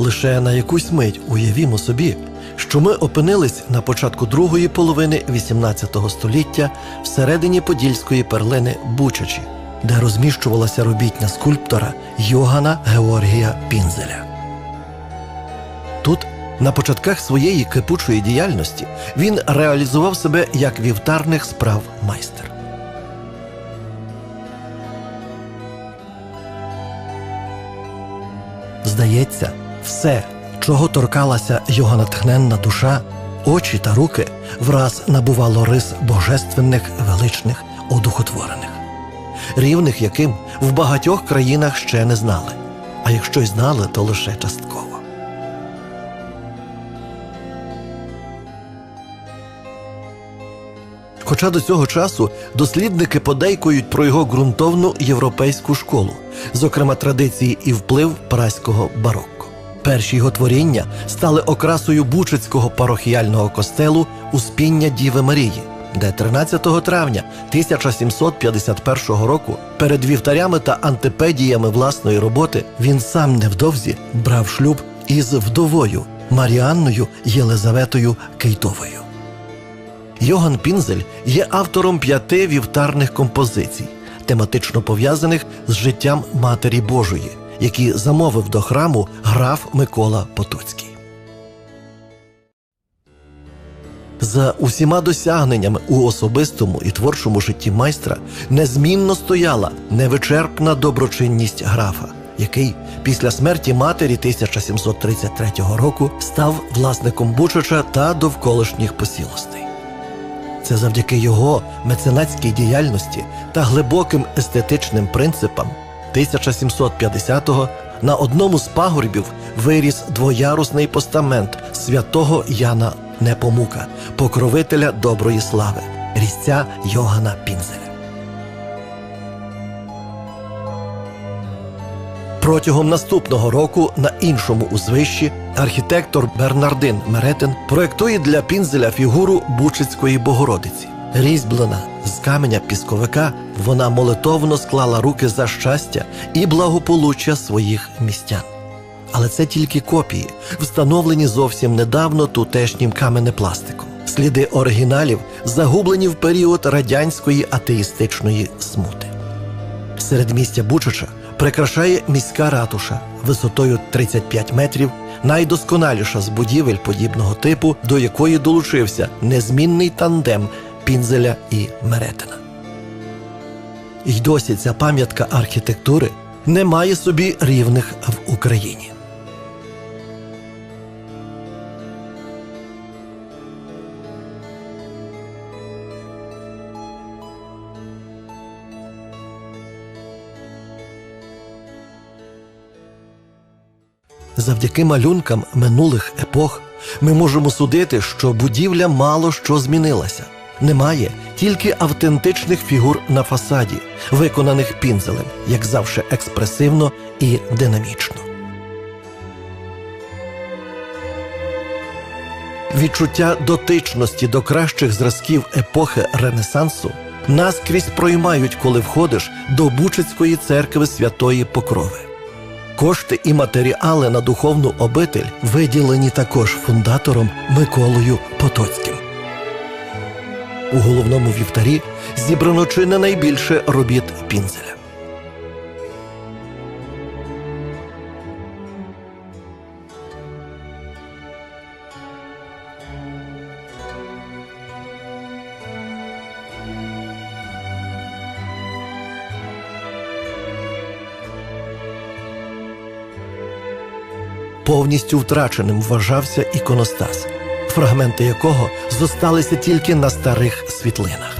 Лише на якусь мить уявімо собі, що ми опинились на початку другої половини XVIII століття всередині подільської перлини Бучачі, де розміщувалася робітня скульптора Йогана Георгія Пінзеля. Тут, на початках своєї кипучої діяльності, він реалізував себе як вівтарних справ майстер. Здається, все, чого торкалася його натхненна душа, очі та руки враз набувало рис божественних, величних, одухотворених, рівних яким в багатьох країнах ще не знали, а якщо й знали, то лише частково. Хоча до цього часу дослідники подейкують про його ґрунтовну європейську школу, зокрема традиції і вплив праського барокко. Перші його творіння стали окрасою Бучицького парохіального костелу Успіння Діви Марії, де 13 травня 1751 року перед вівтарями та антипедіями власної роботи він сам невдовзі брав шлюб із вдовою Маріанною Єлизаветою Кейтовою. Йоган Пінзель є автором п'яти вівтарних композицій, тематично пов'язаних з життям Матері Божої, які замовив до храму граф Микола Потоцький. За усіма досягненнями у особистому і творчому житті майстра незмінно стояла невичерпна доброчинність графа, який після смерті матері 1733 року став власником Бучача та довколишніх посілостей. Це завдяки його меценатській діяльності та глибоким естетичним принципам 1750-го на одному з пагорбів виріс двоярусний постамент святого Яна Непомука, покровителя доброї слави, різця Йогана Пінзеля. Протягом наступного року на іншому узвищі архітектор Бернардин Меретин проєктує для Пінзеля фігуру Бучицької Богородиці. Різьблена з каменя пісковика, вона молитовно склала руки за щастя і благополуччя своїх містян. Але це тільки копії, встановлені зовсім недавно тутешнім каменепластиком. Сліди оригіналів загублені в період радянської атеїстичної смути. Середмістя Бучача прикрашає міська ратуша висотою 35 метрів, найдосконаліша з будівель подібного типу, до якої долучився незмінний тандем Пінзеля і Меретина. І досі ця пам'ятка архітектури не має собі рівних в Україні. Завдяки малюнкам минулих епох ми можемо судити, що будівля мало що змінилася. Немає тільки автентичних фігур на фасаді, виконаних пінзелем, як завжди експресивно і динамічно. Відчуття дотичності до кращих зразків епохи Ренесансу наскрізь проймають, коли входиш до Бучицької церкви Святої Покрови. Кошти і матеріали на духовну обитель виділені також фундатором Миколою Потоцьким. У головному вівтарі зібрано чи не найбільше робіт Пінзеля. Повністю втраченим вважався іконостас, фрагменти якого зосталися тільки на старих світлинах.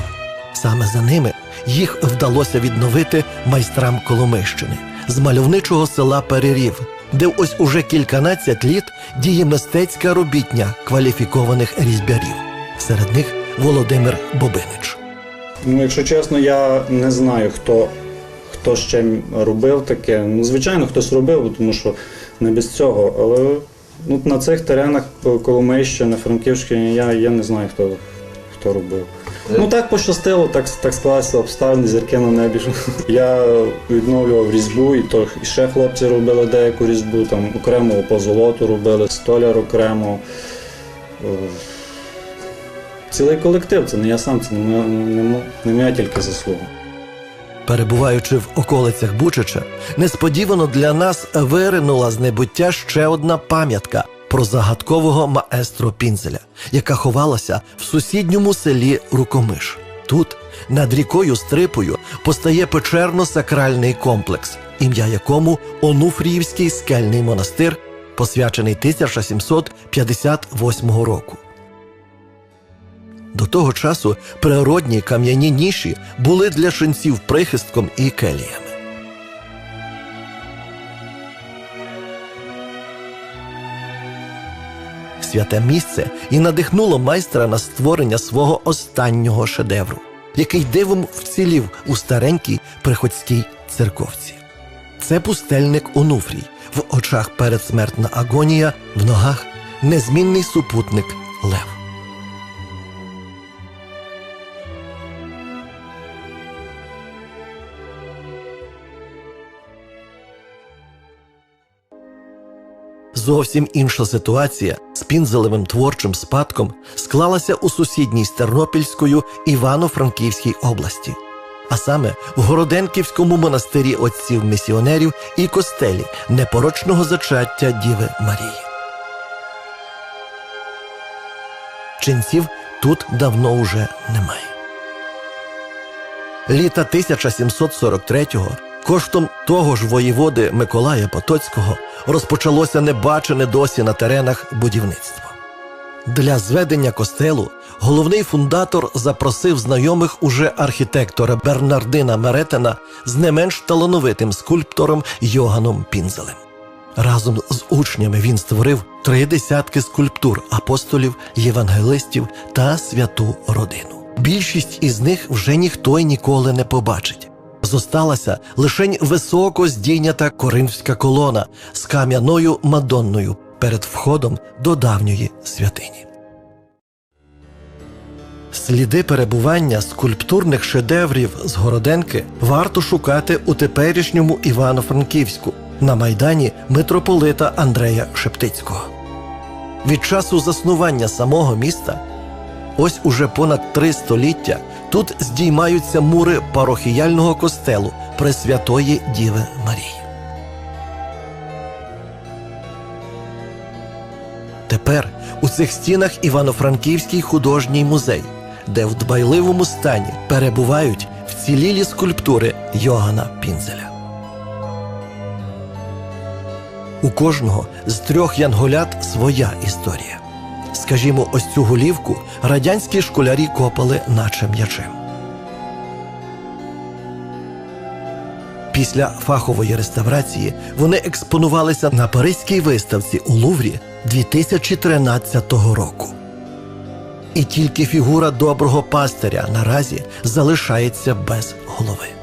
Саме за ними їх вдалося відновити майстрам Коломийщини з мальовничого села Перерів, де ось уже кільканадцять літ діє мистецька робітня кваліфікованих різьбярів. Серед них Володимир Бобинич. Ну, якщо чесно, я не знаю, хто, хто ще робив таке. Ну, звичайно, хтось робив, тому що не без цього. Але ну, на цих теренах Коломийщини, Франківщині, я, я не знаю, хто, хто робив. Ну так пощастило, так, так склалися обставини, зірки на небі. Я відновлював різьбу, і то і ще хлопці робили деяку різьбу, там окремо по золоту робили, столяр окремо. Е, Цілий колектив, це не я сам, це не моя, не, не моя тільки заслуга. Перебуваючи в околицях Бучича, несподівано для нас виринула з небуття ще одна пам'ятка про загадкового маестро Пінзеля, яка ховалася в сусідньому селі Рукомиш. Тут, над рікою Стрипою, постає печерно-сакральний комплекс, ім'я якому Онуфріївський скельний монастир, посвячений 1758 року. До того часу природні кам'яні ніші були для шинців прихистком і келіями. Святе місце і надихнуло майстра на створення свого останнього шедевру, який дивом вцілів у старенькій приходській церковці. Це пустельник Онуфрій, в очах передсмертна агонія, в ногах незмінний супутник Лев. Зовсім інша ситуація з пінзелевим творчим спадком склалася у сусідній з Тернопільською Івано-Франківській області, а саме в Городенківському монастирі отців місіонерів і костелі непорочного зачаття Діви Марії. Ченців тут давно уже немає. Літа 1743-го коштом того ж воєводи Миколая Потоцького розпочалося небачене досі на теренах будівництво. Для зведення костелу головний фундатор запросив знайомих уже архітектора Бернардина Меретена з не менш талановитим скульптором Йоганом Пінзелем. Разом з учнями він створив три десятки скульптур апостолів, євангелистів та святу родину. Більшість із них вже ніхто й ніколи не побачить. Зосталася лишень високо здійнята коринфська колона з кам'яною мадонною перед входом до давньої святині. Сліди перебування скульптурних шедеврів з Городенки варто шукати у теперішньому Івано-Франківську на майдані митрополита Андрея Шептицького. Від часу заснування самого міста ось уже понад три століття тут здіймаються мури парохіяльного костелу Пресвятої Діви Марії. Тепер у цих стінах Івано-Франківський художній музей, де в дбайливому стані перебувають вцілілі скульптури Йогана Пінзеля. У кожного з трьох янголят своя історія. Скажімо, ось цю голівку радянські школярі копали наче м'ячем. Після фахової реставрації вони експонувалися на Паризькій виставці у Луврі 2013 року. І тільки фігура доброго пастиря наразі залишається без голови.